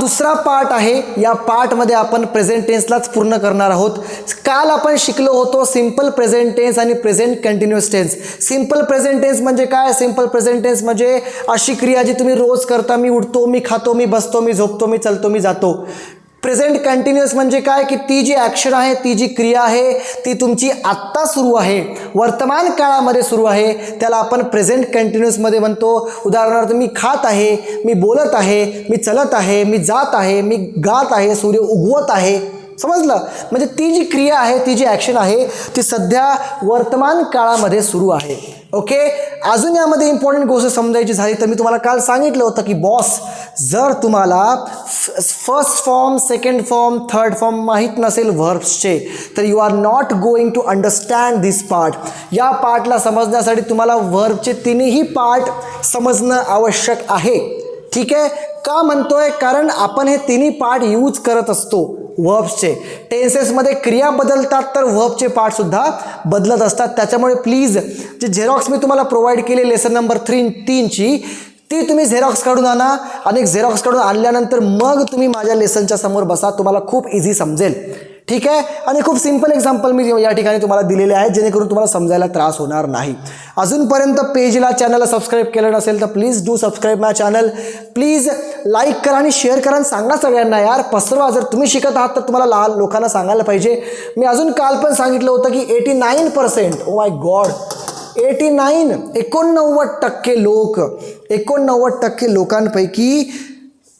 दुसरा पार्ट आहे या पार्टमध्ये आपण प्रेझेंट टेन्सलाच पूर्ण करणार आहोत. काल आपण शिकलो होतो सिंपल प्रेझेंट टेन्स आणि present continuous tense simple present tense म्हणजे काय? सिंपल प्रेझेंट टेन्स म्हणजे अशी क्रिया जी तुम्ही रोज करता मी उठतो मी खातो मी बसतो मी झोपतो मी चलतो मी जातो. प्रेझेंट कंटिन्युअस म्हणजे काय? की ती जी ॲक्शन आहे ती जी क्रिया आहे ती तुमची आत्ता सुरू आहे. वर्तमान काळामध्ये सुरू आहे. त्याला आपण प्रेझेंट कंटिन्युअसमध्ये म्हणतो. उदाहरणार्थ मी खात आहे मी बोलत आहे मी चलत आहे मी जात आहे मी गात आहे सूर्य उगवत आहे. समजलं? म्हणजे ती जी क्रिया आहे ती जी ॲक्शन आहे ती सध्या वर्तमान काळामध्ये सुरू आहे. ओके अजून यामध्ये इम्पॉर्टंट गोष्ट समजायची झाली तर मी तुम्हाला काल सांगितलं होतं की बॉस जर तुम्हाला first form second form third form माहीत नसेल व्हर्ब्सचे तर you are not going to understand this part या पार्टला समजण्यासाठी तुम्हाला व्हर्बचे तिन्ही पार्ट समजणं आवश्यक आहे. ठीक आहे? का म्हणतोय? कारण आपण हे तिन्ही पार्ट यूज करत असतो. व्हर्ब्सचे टेन्सेसमध्ये क्रिया बदलतात तर व्हर्बचे पार्टसुद्धा बदलत असतात. त्याच्यामुळे प्लीज जे झेरॉक्स मी तुम्हाला प्रोव्हाइड केले लेसन नंबर थ्री तीनची ती तुम्ही झेरॉक्स काढून आणा आणि झेरॉक्स काढून आणल्यानंतर मग तुम्ही माझ्या लेसनच्या समोर बसा. तुम्हाला खूप इझी समजेल. ठीक आहे? आणि खूप सिंपल एक्झाम्पल मी या ठिकाणी तुम्हाला दिलेले आहेत जेणेकरून तुम्हाला समजायला त्रास होणार नाही. अजूनपर्यंत पेजला चॅनलला सबस्क्राईब केलं नसेल तर please do subscribe my channel please like करा आणि शेअर करा आणि सांगा सगळ्यांना यार पसरवा. जर तुम्ही शिकत आहात तर तुम्हाला लहान लोकांना सांगायला पाहिजे. मी अजून काल पण सांगितलं होतं की eighty nine percent oh my god eighty nine एकोणनव्वद टक्के लोक एकोणनव्वद टक्के लोकांपैकी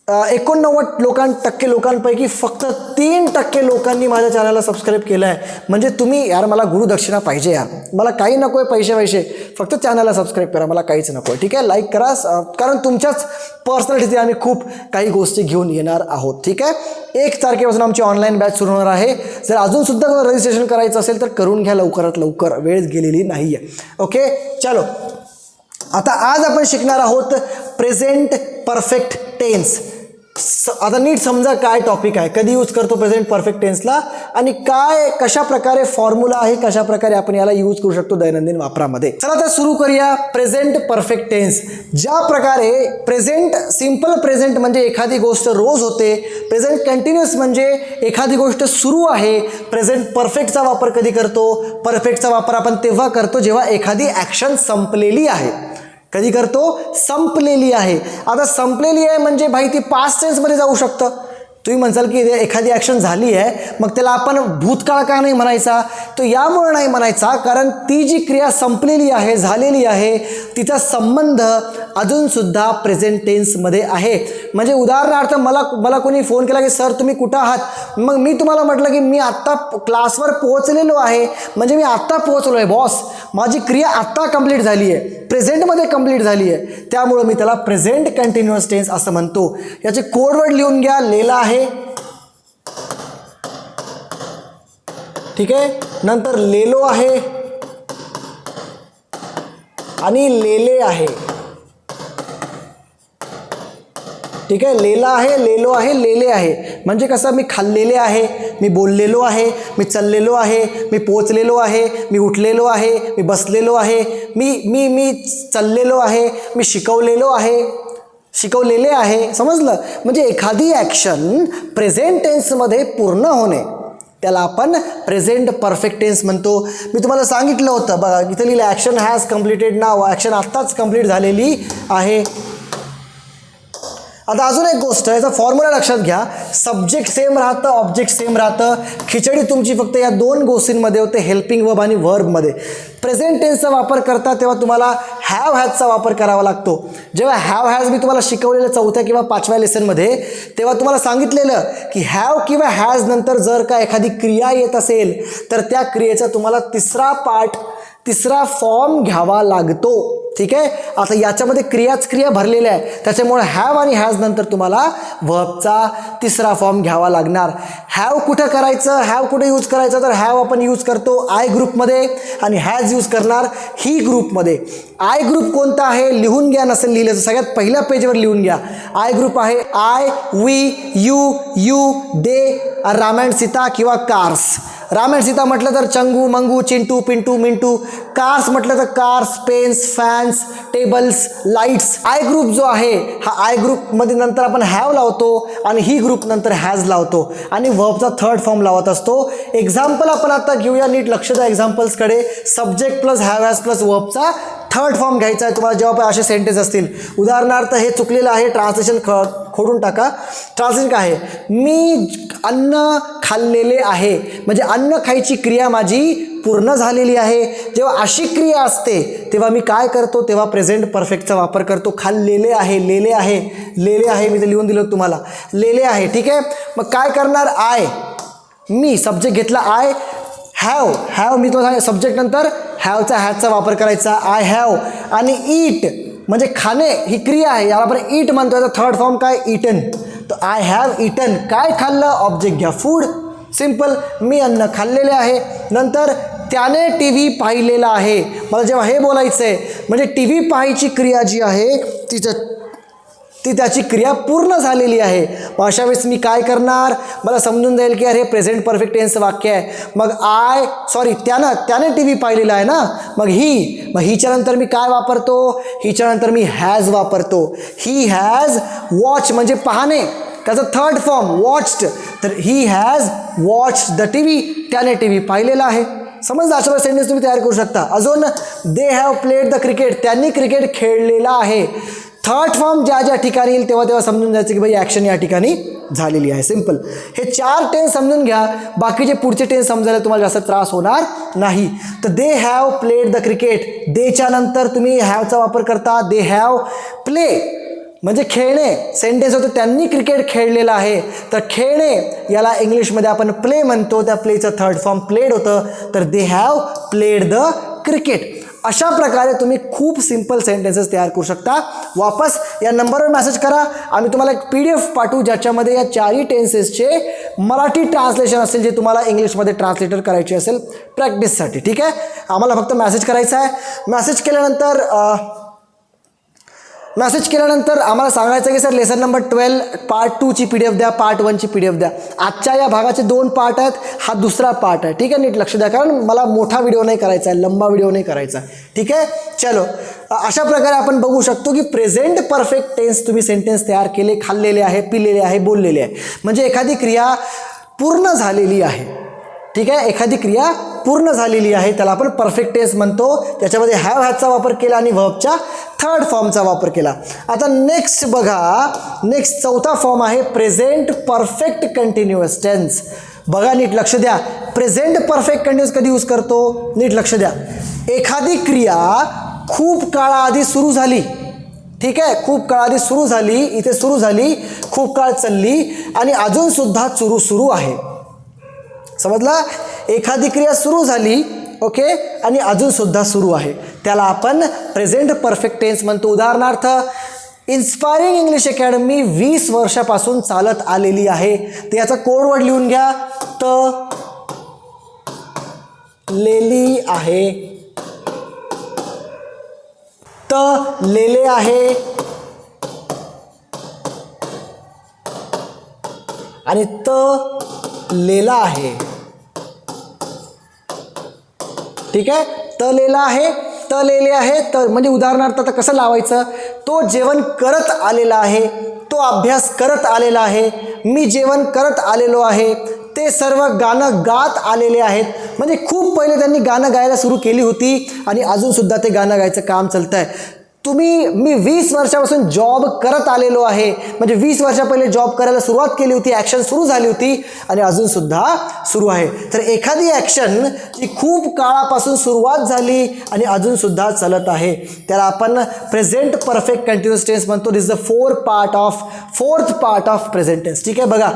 एकोणनव्वद लोकां टक्के लोकांपैकी फक्त तीन टक्के लोकांनी माझ्या चॅनलला सबस्क्राईब केलं आहे म्हणजे तुम्ही यार मला गुरुदक्षिणा पाहिजे यार. मला काही नको आहे पैसे पैसे फक्त चॅनलला सबस्क्राईब करा. मला काहीच नको आहे ठीक आहे? लाईक करा. कारण तुमच्याच पर्सनॅलिटीचे आम्ही खूप काही गोष्टी घेऊन येणार आहोत. ठीक आहे? एक तारखेपासून आमची ऑनलाईन बॅच सुरू होणार आहे. जर अजूनसुद्धा कोणाला रजिस्ट्रेशन करायचं असेल तर करून घ्या लवकरात लवकर. वेळ गेलेली नाही आहे ओके चलो. आता आज आपण शिकणार आहोत प्रेझेंट परफेक्ट टेन्स आता नीट समजा काय टॉपिक आहे. कधी यूज करतो प्रेझेंट परफेक्ट टेन्सला आणि काय कशा प्रकारे फॉर्म्युला आहे कशा प्रकारे आपण याला यूज करू शकतो दैनंदिन वापरामध्ये? चला तर सुरू करूया प्रेझेंट परफेक्ट टेन्स ज्या प्रकारे प्रेझेंट सिंपल प्रेझेंट म्हणजे एखादी गोष्ट रोज होते प्रेझेंट कंटिन्युअस म्हणजे एखादी गोष्ट सुरू आहे प्रेझेंट परफेक्टचा वापर कधी करतो? परफेक्टचा वापर आपण तेव्हा करतो जेव्हा एखादी ॲक्शन संपलेली आहे. कधी करतो? संपलेली आहे. आता संपलेली आहे म्हणजे भाई ती पास्ट टेन्समध्ये जाऊ शकतं. तुम्ही म्हणसाल की एखादी ॲक्शन झाली आहे मग त्याला आपण भूतकाळ का नाही म्हणायचा? तो यामुळे नाही म्हणायचा कारण ती जी क्रिया संपलेली आहे झालेली आहे तिचा संबंध अजूनसुद्धा प्रेझेंट टेन्समध्ये आहे. म्हणजे उदाहरणार्थ मला मला कोणी फोन केला की सर तुम्ही कुठं आहात? मग मी तुम्हाला म्हटलं की मी आत्ता क्लासवर पोहोचलेलो आहे. म्हणजे मी आत्ता पोहोचलो आहे बॉस माझी क्रिया आत्ता कंप्लीट झाली आहे. प्रेझेंटमध्ये कंप्लीट झाली आहे. त्यामुळं मी त्याला प्रेझेंट कंटिन्युअस टेन्स असं म्हणतो. याचे कोडवर्ड लिहून घ्या लेला आहे. ठीक आहे? नंतर लेलो आहे. आणि लेले आहे. ठीक आहे? लेला आहे लेलो आहे लेले आहे. म्हणजे कसं? मी खाल्लेले आहे मी बोललेलो आहे मी चाललेलो आहे मी पोचलेलो आहे मी उठलेलो आहे मी बसलेलो आहे मी मी मी चाललेलो आहे मी शिकवलेलो आहे. शिकवलेले आहे. समजलं? म्हणजे एखादी ॲक्शन प्रेझेंट टेन्समध्ये पूर्ण होणे. त्याला आपण प्रेझेंट परफेक्ट टेन्स म्हणतो. मी तुम्हाला सांगितलं होतं बघा इथं लिहिलं ॲक्शन हॅज कम्प्लिटेड नाव ॲक्शन आत्ताच कंप्लीट झालेली आहे. आता अजून एक गोष्ट याचा फॉर्म्युला लक्षात घ्या. सब्जेक्ट सेम राहतं ऑब्जेक्ट सेम राहतं. खिचडी तुमची फक्त या दोन गोष्टींमध्ये होते हेल्पिंग वर्ब आणि वर्बमध्ये प्रेझेंट टेन्सचा वापर करता तेव्हा तुम्हाला हॅव हॅजचा वापर करावा लागतो. जेव्हा हॅव हॅज मी तुम्हाला शिकवलेलं चौथ्या किंवा पाचव्या लेसनमध्ये तेव्हा तुम्हाला सांगितलेलं की हॅव किंवा हॅज नंतर जर का एखादी क्रिया येत असेल तर त्या क्रियेचा तुम्हाला तिसरा पार्ट तिसरा फॉर्म घ्यावा लागतो. ठीक आहे? आता याच्यामध्ये क्रियाच क्रिया भरलेल्या आहे त्याच्यामुळे हॅव आणि हॅज नंतर तुम्हाला वर्बचा तिसरा फॉर्म घ्यावा लागणार. हॅव कुठं करायचं? हॅव कुठे यूज करायचं? तर हॅव आपण यूज करतो आय ग्रुपमध्ये आणि हॅज यूज करणार ही ग्रुपमध्ये आय ग्रुप कोणता आहे? लिहून घ्या नसेल लिहिलं तर सगळ्यात पहिल्या पेजवर लिहून घ्या. आय ग्रुप आहे I we you you they Ramayan Sita किंवा कार्स राम अँड सीता म्हटलं तर चंगू मंगू चिंटू पिंटू मिंटू कार्स म्हटलं तर cars pens fans tables lights I group जो आहे हा आय ग्रुपमध्ये नंतर आपण हॅव लावतो आणि ही ग्रुप नंतर हॅज लावतो. आणि वर्बचा थर्ड फॉर्म लावत असतो. एक्झाम्पल आपण आता घेऊया नीट लक्ष द्या एक्झाम्पल्सकडे subject plus have has plus वर्बचा third form घ्यायचा आहे. तुम्हाला जेव्हा पण असे सेंटेन्स असतील उदाहरणार्थ हे चुकलेलं आहे ट्रान्सलेशन ख खोडून टाका. ट्रान्सलेशन काय आहे? मी अन्न खाल्लेले आहे. म्हणजे अन्न खायची क्रिया माझी पूर्ण झालेली आहे. जेव्हा अशी क्रिया असते तेव्हा मी काय करतो? तेव्हा प्रेझेंट परफेक्टचा वापर करतो. खाल्लेले आहे लेले आहे लेले आहे. मी ते लिहून दिलं तुम्हाला. लेले आहे. ठीक आहे? मग काय करणार? आय मी. सब्जेक्ट घेतला आय हॅव हॅव मी तुम्हाला सब्जेक्ट नंतर हॅवचा हॅजचा वापर करायचा. आय हॅव आणि ईट म्हणजे खाणे ही क्रिया आहे याला आपण ईट म्हणतो. याचा थर्ड फॉर्म काय? इटन तर आय हॅव इटन काय खाल्लं? ऑब्जेक्ट घ्या. फूड सिंपल मी अन्न खाल्लेले आहे. नंतर त्याने टी व्ही पाहिलेला आहे. मला जेव्हा हे बोलायचं आहे म्हणजे टी व्ही पाहायची क्रिया जी आहे तिचं ती त्याची क्रिया पूर्ण झालेली आहे. मग अशा वेळेस मी काय करणार? मला समजून जाईल की अरे प्रेझेंट परफेक्ट टेन्स वाक्य आहे. मग आय सॉरी त्यानं त्याने टी व्ही पाहिलेला आहे ना? मग ही मग हिच्या नंतर मी काय वापरतो? हिच्या नंतर मी हॅज वापरतो. ही हॅज वॉच म्हणजे पाहणे. त्याचं थर्ड फॉर्म वॉच्ड तर he has watch the T V त्याने टी व्ही पाहिलेला आहे. समज अशा सेंटेन्स तुम्ही तयार करू शकता. अजून they have played the cricket त्यांनी क्रिकेट खेळलेला आहे. थर्ड फॉर्म ज्या ज्या ठिकाणी येईल तेव्हा तेव्हा समजून जायचं की भाई ॲक्शन या ठिकाणी झालेली आहे. सिंपल हे चार टेन्स समजून घ्या. बाकीचे पुढचे टेन्स समजायला तुम्हाला जास्त त्रास होणार नाही. तर they have played the cricket देच्या नंतर तुम्ही हॅवचा वापर करता. दे हॅव प्ले म्हणजे खेळणे. सेंटेन्स होतं त्यांनी क्रिकेट खेळलेलं आहे. तर खेळणे याला इंग्लिशमध्ये आपण प्ले म्हणतो. त्या प्लेचं थर्ड फॉर्म प्लेड होतं. तर they have played the cricket अशा प्रकारे तुम्ही खूप सिंपल सेंटेन्सेस तयार करू शकता. वापस या नंबरवर मेसेज करा. आम्ही तुम्हाला एक पी डी एफ पाठवू ज्याच्यामध्ये या चारही टेन्सेसचे मराठी ट्रान्सलेशन असेल जे तुम्हाला इंग्लिशमध्ये ट्रान्सलेटर करायचे असेल प्रॅक्टिससाठी ठीक आहे? आम्हाला फक्त मेसेज करायचा आहे. मेसेज केल्यानंतर मेसेज केल्यानंतर आम्हाला सांगायचं की sir lesson number twelve part टूची P D F द्या पार्ट वनची पी डी एफ द्या. आजच्या या भागाचे दोन पार्ट आहेत हा दुसरा पार्ट आहे. ठीक आहे नीट लक्ष द्या. कारण मला मोठा व्हिडिओ नाही करायचा आहे लंबा व्हिडिओ नाही करायचा आहे. ठीक आहे? चलो. अशा प्रकारे आपण बघू शकतो की प्रेझेंट परफेक्ट टेन्स तुम्ही सेंटेन्स तयार केले खाल्लेले आहे पिलेले आहे बोललेले आहे. म्हणजे एखादी क्रिया पूर्ण झालेली आहे. ठीक आहे एखादी क्रिया पूर्ण झालेली आहे त्याला आपण परफेक्ट टेन्स म्हणतो. त्याच्यामध्ये हॅव हॅचा वापर केला आणि व्हबच्या थर्ड फॉर्मचा वापर केला. आता नेक्स्ट बघा नेक्स्ट चौथा फॉर्म आहे प्रेझेंट परफेक्ट कंटिन्युअस टेन्स बघा नीट लक्ष द्या. प्रेझेंट परफेक्ट कंटिन्युअस कधी यूज करतो? नीट लक्ष द्या. एखादी क्रिया खूप काळाआधी सुरू झाली. ठीक आहे खूप काळ आधी सुरू झाली इथे सुरू झाली खूप काळ चालली आणि अजूनसुद्धा सुरू सुरू आहे. समजला? एखादी क्रिया सुरू झाली ओके? आणि अजूनसुद्धा सुरू आहे. त्याला आपण प्रेझेंट परफेक्ट टेन्स म्हणतो. उदाहरणार्थ इन्स्पायरिंग इंग्लिश अकॅडमी वीस वर्षापासून चालत आलेली आहे. तर याचा कोडवर्ड लिहून घ्या. त लेली आहे. त लेले आहे. आणि त लेला आहे. ठीक आहे? त लेला आहे त लेले आहे तर म्हणजे उदाहरणार्थ आता कसं लावायचं? तो जेवण करत आलेला आहे तो अभ्यास करत आलेला आहे मी जेवण करत आलेलो आहे ते सर्व गाणं गात आलेले आहेत. म्हणजे खूप पहिले त्यांनी गाणं गायला सुरू केली होती आणि अजूनसुद्धा ते गाणं गायचं काम चालतं आहे तुम्ही मी वीस वर्षापासून जॉब करत आलेलो आहे. म्हणजे वीस वर्षा पहिले जॉब करायला सुरुवात केली होती ॲक्शन सुरू झाली होती आणि अजूनसुद्धा सुरू आहे. तर एखादी ॲक्शन जी खूप काळापासून सुरुवात झाली आणि अजूनसुद्धा चालत आहे. त्याला आपण प्रेझेंट परफेक्ट कंटिन्युअस टेन्स म्हणतो. This the four part of fourth part of present tense ठीक आहे? बघा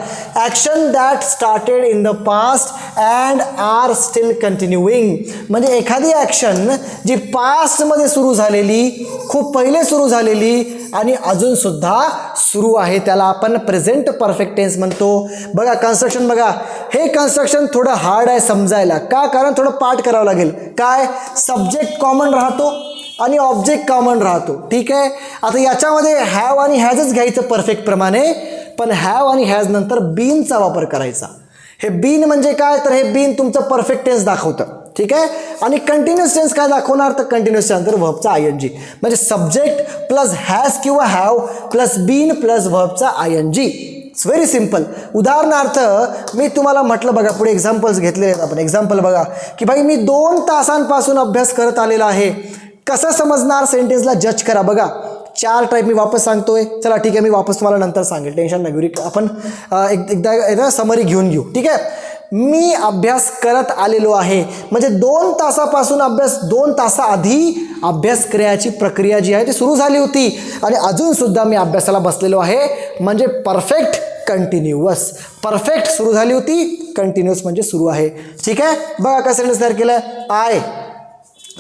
action that started in the past and are still continuing म्हणजे एखादी ॲक्शन जी पास्टमध्ये सुरू झालेली खूप पहिले सुरू झालेली आणि अजूनसुद्धा सुरू आहे. त्याला आपण प्रेझेंट परफेक्ट टेन्स म्हणतो. बघा कन्स्ट्रक्शन बघा. हे कन्स्ट्रक्शन थोडं हार्ड आहे समजायला. का? कारण थोडं पाठ करावं लागेल. काय? सब्जेक्ट कॉमन राहतो आणि ऑब्जेक्ट कॉमन राहतो. ठीक आहे? आता याच्यामध्ये हॅव आणि हॅजच घ्यायचं परफेक्ट प्रमाणे. पण हॅव आणि हॅज नंतर बीनचा वापर करायचा. हे बीन म्हणजे काय? तर हे बीन तुमचं परफेक्ट टेन्स दाखवतं. ठीक आहे? आणि कंटिन्युअस टेन्स काय दाखवणार? तर कंटिन्युअस नंतर व्हबचा आय एन जी म्हणजे सब्जेक्ट प्लस हॅज किंवा have plus been plus व्हबचा I N G it's very simple उदाहरणार्थ मी तुम्हाला म्हटलं बघा पुढे एक्झाम्पल्स घेतले आहेत आपण. एक्झाम्पल बघा की भाई मी दोन तासांपासून अभ्यास करत आलेला आहे. कसं समजणार सेंटेन्सला जज करा. बघा चार टाईप मी वापस सांगतोय. चला ठीक आहे मी वापस तुम्हाला नंतर सांगेल. टेन्शन नाही आपण एक एकदा एकदा समरी घेऊन घेऊ. ठीक आहे? मी अभ्यास करत आलेलो आहे. म्हणजे दोन तासापासून अभ्यास दोन तासाआधी अभ्यास करायची प्रक्रिया जी आहे ती सुरू झाली होती. आणि अजूनसुद्धा मी अभ्यासाला बसलेलो आहे. म्हणजे परफेक्ट कंटिन्युअस परफेक्ट सुरू झाली होती कंटिन्युअस म्हणजे सुरू आहे. ठीक आहे? बघा काय सेंटेन्स तयार केलं. आय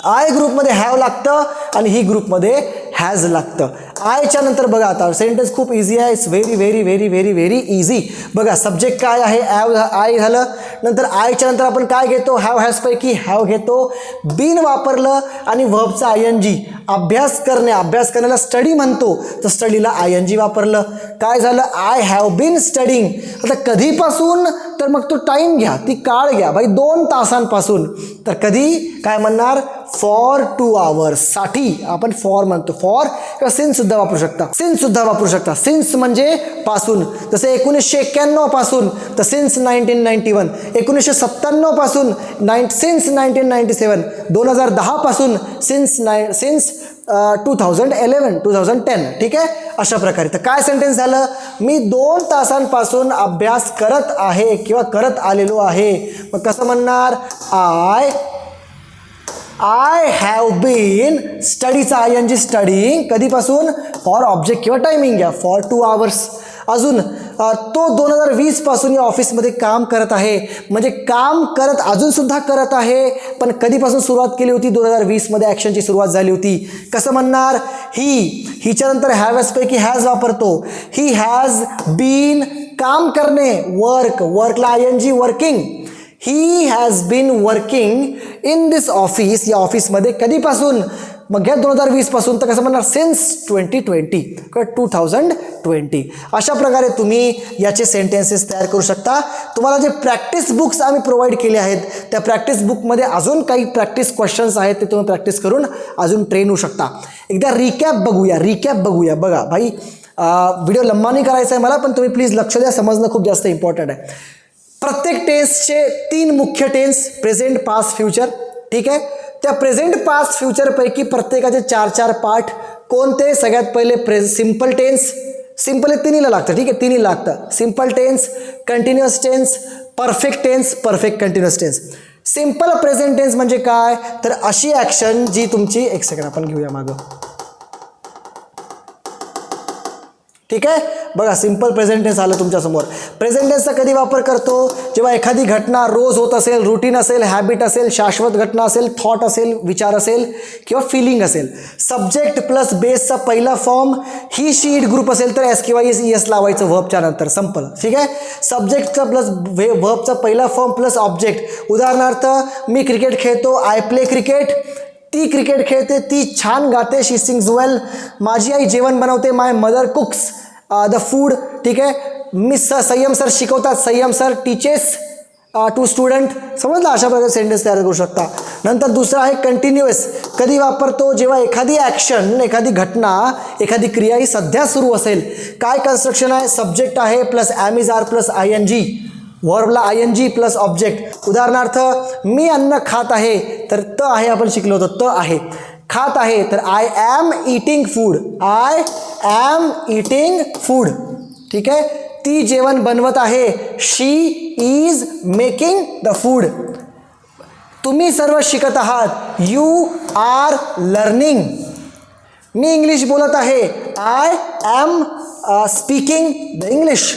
आय ग्रुपमध्ये हॅव लागतं आणि ही ग्रुपमध्ये हॅज लागतं. आयच्या नंतर बघा आता सेंटेन्स खूप इझी आहे. It's very very very very very easy बघा सब्जेक्ट काय आहे? ॲव आय झालं. नंतर आयच्या नंतर आपण काय घेतो? हॅव हॅजपैकी हॅव घेतो. बिन वापरलं आणि व्हबचं आय एन जी अभ्यास करणे. अभ्यास करण्याला स्टडी म्हणतो. तर स्टडीला आय एन जी वापरलं. काय झालं? आय हॅव बीन स्टडिंग आता कधीपासून तर मग तो टाईम घ्या ती काळ घ्या. भाई दोन तासांपासून. तर कधी? काय म्हणणार? फॉर टू आवर्ससाठी. आपण फॉर म्हणतो. फॉर किंवा सिन्स सुद्धा वापरू शकता. सिन्स सुद्धा वापरू शकता. सिन्स म्हणजे पासून. जसं एकोणीसशे एक्क्याण्णवपासून तर सिन्स नाईन्टीन नाईन्टी वन एकोणीसशे सत्त्याण्णवपासून nine since nineteen ninety seven दोन हजार दहा पासून since nine since two thousand eleven two thousand ten ठीक आहे? अशा प्रकारे. तर काय सेंटेन्स झालं? मी दोन तासांपासून अभ्यास करत आहे किंवा करत आलेलो आहे. मग कसं म्हणणार? आय आय हॅव बीन स्टडीचा आय एन जी स्टडींग कधीपासून? फॉर ऑब्जेक्ट किंवा टायमिंग घ्या. फॉर टू आवर्स अजून तो दोन हजार वीसपासून या ऑफिसमध्ये काम करत आहे. म्हणजे काम करत अजूनसुद्धा करत आहे पण कधीपासून सुरुवात केली होती? दोन हजार वीसमध्ये ॲक्शनची सुरुवात झाली होती. कसं म्हणणार? ही हिच्यानंतर हॅवॅजपैकी हॅज वापरतो. ही हॅज बीन काम करणे work Varkala I N G working he has been working in this office या ऑफिसमध्ये कधीपासून? मग घ्या दोन हजार वीसपासून तर कसं म्हणणार सिन्स ट्वेंटी ट्वेंटी किंवा टू थाउजंड ट्वेंटी अशा प्रकारे तुम्ही याचे सेंटेन्सेस तयार करू शकता. तुम्हाला जे प्रॅक्टिस बुक्स आम्ही प्रोव्हाइड केले आहेत त्या प्रॅक्टिस बुकमध्ये अजून काही प्रॅक्टिस क्वेश्चन्स आहेत ते तुम्ही प्रॅक्टिस करून अजून ट्रेन होऊ शकता. एकदा रिकॅप बघूया रिकॅप बघूया. बघा भाई व्हिडिओ लंबा नाही करायचा आहे मला पण तुम्ही प्लीज लक्ष द्या समजणं खूप जास्त इम्पॉर्टंट आहे. प्रत्येक टेन्सचे तीन मुख्य टेन्स प्रेझेंट पास्ट फ्युचर ठीक आहे? त्या प्रेझेंट पास्ट फ्युचरपैकी प्रत्येकाचे चार चार पार्ट कोणते? सगळ्यात पहिले प्रे सिंपल टेन्स सिंपल हे तिन्हीला लागतं ठीक आहे? तिन्ही लागतं. Simple tense continuous tense perfect tense perfect continuous tense simple present tense म्हणजे काय? तर अशी ॲक्शन जी तुमची एक सेकंड आपण घेऊया मागं. ठीक आहे? बघा सिंपल प्रेझेंटेन्स आलं तुमच्यासमोर. प्रेझेंटेन्सचा कधी वापर करतो? जेव्हा एखादी घटना रोज होत असेल रुटीन असेल हॅबिट असेल शाश्वत घटना असेल थॉट असेल विचार असेल किंवा फिलिंग असेल. सब्जेक्ट प्लस बेसचा पहिला form he she it group असेल तर एस किंवा एस एस लावायचं व्हबच्या नंतर. संपल ठीक आहे? सब्जेक्टचा प्लस व्हे व्हबचा पहिला फॉर्म प्लस ऑब्जेक्ट उदाहरणार्थ मी क्रिकेट खेळतो आय प्ले क्रिकेट ती क्रिकेट खेळते ती छान गाते शी सिंग्स वेल माझी आई जेवण बनवते my mother cooks the food ठीक आहे? मी सर संयम सर शिकवतात संयम सर टीचेस टू स्टुडंट. समजलं? अशा प्रकारे सेंटेन्स तयार करू शकता. नंतर दुसरा आहे कंटिन्युअस. कधी वापरतो? जेव्हा एखादी ॲक्शन एखादी घटना एखादी क्रिया ही सध्या सुरू असेल. काय कन्स्ट्रक्शन आहे? सब्जेक्ट आहे plus am is are plus I N G वर्बला I N G plus object उदाहरणार्थ मी अन्न खात आहे तर त आहे आपण शिकलो होतो त आहे. खात आहे तर I am eating food I am eating food ठीक आहे? ती जेवण बनवत आहे. She is making the food तुम्ही सर्व शिकत आहात. यू आर लर्निंग मी इंग्लिश बोलत आहे. I am speaking the English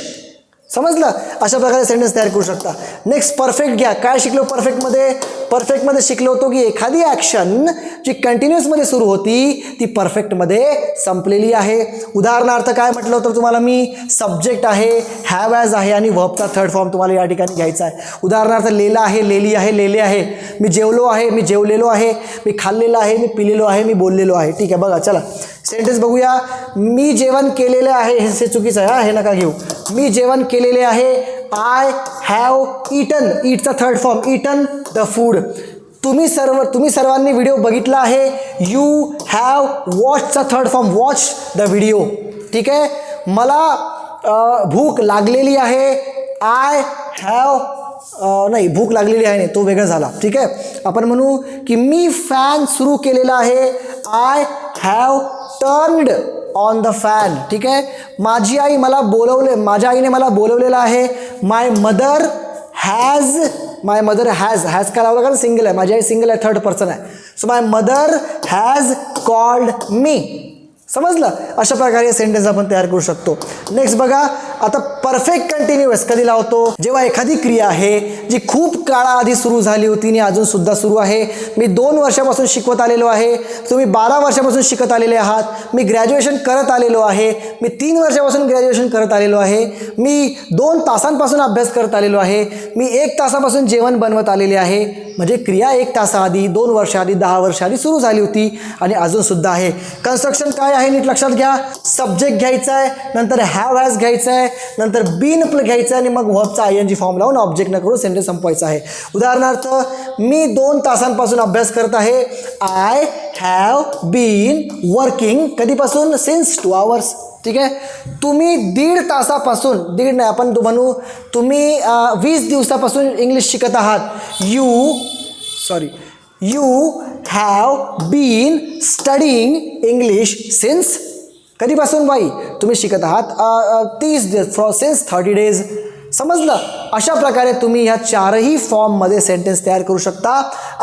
समजलं? अशा प्रकारे सेंटेन्स तयार करू शकता. नेक्स्ट परफेक्ट घ्या. काय शिकलो परफेक्टमध्ये परफेक्टमध्ये शिकलो होतो की एखादी ॲक्शन जी कंटिन्युअसमध्ये सुरू होती ती परफेक्टमध्ये संपलेली आहे. उदाहरणार्थ काय म्हटलं होतं तुम्हाला मी? सब्जेक्ट आहे हॅव ॲज आहे आणि वर्बचा थर्ड फॉर्म तुम्हाला या ठिकाणी घ्यायचा आहे. उदाहरणार्थ लेला आहे लेली आहे लेले आहे. मी जेवलो आहे मी जेवलेलो आहे. मी खाल्लेलो आहे मी पिलेलो आहे मी बोललेलो आहे. ठीक आहे बघा चला. सेंटेन्स बघूया. मी जेवण केलेले आहे. हे चुकीचं आहे हा? हे नका घेऊ. मी जेवण केलेले आहे. I have eaten इटचा third form eaten the food तुम्ही सर्व तुम्ही सर्वांनी व्हिडिओ बघितला आहे. You have वॉचचा third form watch the video ठीक आहे? मला भूक लागलेली आहे. आय हॅव नाही भूक लागलेली आहे नाही तो वेगळा झाला. ठीक आहे? आपण म्हणू की मी फॅन सुरू केलेला आहे. I have turned on the fan ठीक आहे? माझी आई मला बोलवले माझ्या आईने मला बोलवलेलं आहे. My mother has my mother has has काय लावलं? कारण सिंगल आहे. माझी आई सिंगल आहे थर्ड पर्सन आहे. So my mother has called me समजलं? अशा प्रकारे सेंटेन्स आपण तयार करू शकतो. नेक्स्ट बघा आता परफेक्ट कंटिन्युअस कधी लावतो? जेव्हा एखादी क्रिया आहे जी खूप काळाआधी सुरू झाली होती आणि अजून सुद्धा सुरू आहे मी दोन वर्षापासून शिकवत आलेलो आहे तुम्ही बारा वर्षापासून शिकत आलेले आहात मी ग्रॅज्युएशन करत आलेलो आहे मी तीन वर्षापासून ग्रॅज्युएशन करत आलेलो आहे मी दोन तासांपासून अभ्यास करत आलेलो आहे मी एक तासापासून जेवण बनवत आलेले आहे म्हणजे क्रिया एक तासाआधी दोन वर्षाआधी दहा वर्षाआधी सुरू झाली होती आणि अजूनसुद्धा आहे. कन्स्ट्रक्शन काय आहे? नीट लक्षात घ्या. सब्जेक्ट घ्यायचा आहे नंतर हॅव हॅज घ्यायचं आहे नंतर बीन प्ल घ्यायचं आहे आणि मग वर्बचा आय एन जी फॉर्म लावून ऑब्जेक्ट न करून सेंटेन्स संपवायचा आहे. उदाहरणार्थ मी दोन तासांपासून अभ्यास करत आहे. आय हॅव बीन वर्किंग कधीपासून? सिन्स टू आवर्स ठीक आहे? तुम्ही दीड तासापासून दीड नाही आपण म्हणू तुम्ही वीस दिवसापासून इंग्लिश शिकत आहात. You sorry you have been studying English since कधीपासून बाई तुम्ही शिकत आहात तीस फ्रॉ सिन्स थर्टी डेज़ समजलं? अशा प्रकारे तुम्ही ह्या चारही फॉर्ममध्ये सेंटेन्स तयार करू शकता.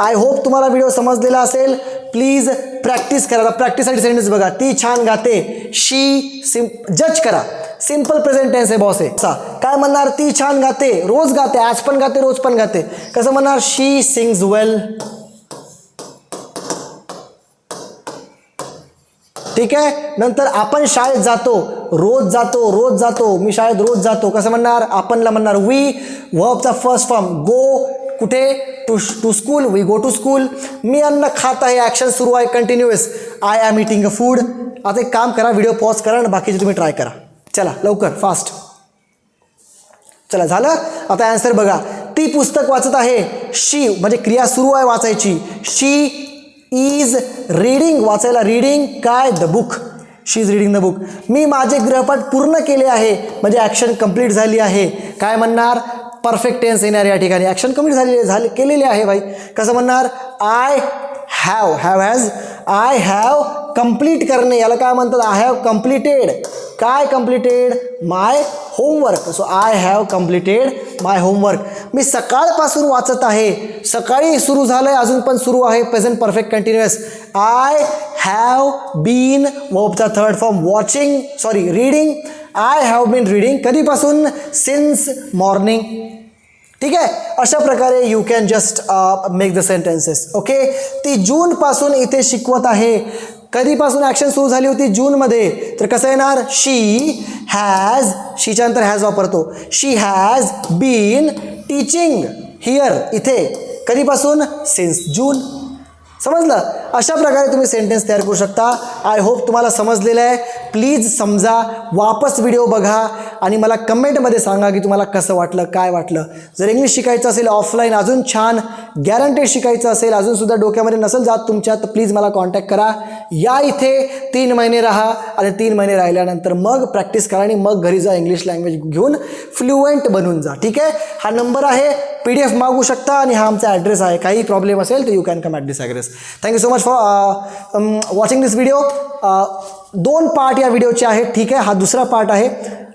आय होप तुम्हाला व्हिडिओ समजलेला असेल. प्लीज़ प्रॅक्टिस करा. प्रॅक्टिससाठी सेंटेन्स बघा. ती छान गाते. शी सिम जज करा. सिम्पल प्रेझेंट टेन्स आहे बॉस आहे. सा. काय म्हणणार? ती छान गाते. रोज गाते. आज पण गाते, रोज पण गाते. कसं म्हणणार? शी सिंग्स वेल ठीक आहे? नंतर आपण शाळेत जातो. रोज जातो रोज जातो. मी शाळेत रोज जातो. कसं म्हणणार? आपणला म्हणणार वी वर्बचा फर्स्ट फॉर्म गो कुठे? To to school we go to school मी अन्न खात आहे. ॲक्शन सुरू आहे continuous I am eating a food आता एक काम करा. व्हिडिओ पॉज करा आणि बाकीचे तुम्ही ट्राय करा. चला लवकर. फास्ट चला झालं? आता आन्सर बघा. ती पुस्तक वाचत आहे. शी म्हणजे क्रिया सुरू आहे वाचायची. शी इज रीडिंग वाचायला रीडिंग काय? The book she is reading the book मी माझे गृहपाठ पूर्ण केले आहे. म्हणजे ॲक्शन कंप्लीट झाली आहे. काय म्हणणार? परफेक्ट टेन्स येणार या ठिकाणी. ॲक्शन कंप्लीट झालेली झाले केलेले आहे भाई. कसं म्हणणार? I have have has I have complete करणे. याला काय म्हणतात? आय हॅव कम्प्लिटेड काय completed my homework so I have completed my homework मी सकाळपासून वाचत आहे. सकाळी सुरू झालं आहे अजून पण सुरू आहे. Present perfect continuous I have been the third form watching sorry reading I have been reading कधीपासून? सिन्स मॉर्निंग ठीक आहे? अशा प्रकारे you can just make the sentences okay ती जूनपासून इथे शिकवत आहे. कधीपासून ॲक्शन सुरू झाली होती जूनमध्ये तर कसं येणार? शी हॅज शीच्या नंतर हॅज वापरतो. She has been teaching here इथे. कधीपासून? Since June. समजलं? अशा प्रकारे तुम्ही सेंटेन्स तयार करू शकता. आय होप तुम्हाला समजलेलं आहे. प्लीज समजा वापस व्हिडिओ बघा आणि मला कमेंटमध्ये सांगा की तुम्हाला कसं वाटलं काय वाटलं. जर इंग्लिश शिकायचं असेल ऑफलाईन अजून छान. गॅरंटेड शिकायचं असेल अजूनसुद्धा डोक्यामध्ये नसेल जात तुमच्या तर प्लीज मला कॉन्टॅक्ट करा. या इथे तीन महिने राहा आणि तीन महिने राहिल्यानंतर मग प्रॅक्टिस करा आणि मग घरी जा इंग्लिश लँग्वेज घेऊन फ्लुएंट बनून जा. ठीक आहे? हा नंबर आहे. पी डी एफ मागू शकता आणि हा आमचा ॲड्रेस आहे. काही प्रॉब्लेम असेल तर you can come at this address thank you so much for watching this video दोन पार्ट या व्हिडिओचे आहेत ठीक आहे? हा दुसरा पार्ट आहे.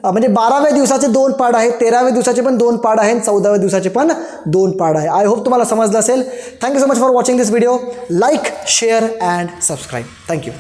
म्हणजे बाराव्या दिवसाचे दोन पार्ट आहेत तेराव्या दिवसाचे पण दोन पार्ट आहेत चौदाव्या दिवसाचे पण दोन पार्ट आहे. आय होप तुम्हाला समजलं असेल. Thank you so much for watching this video like share and subscribe thank you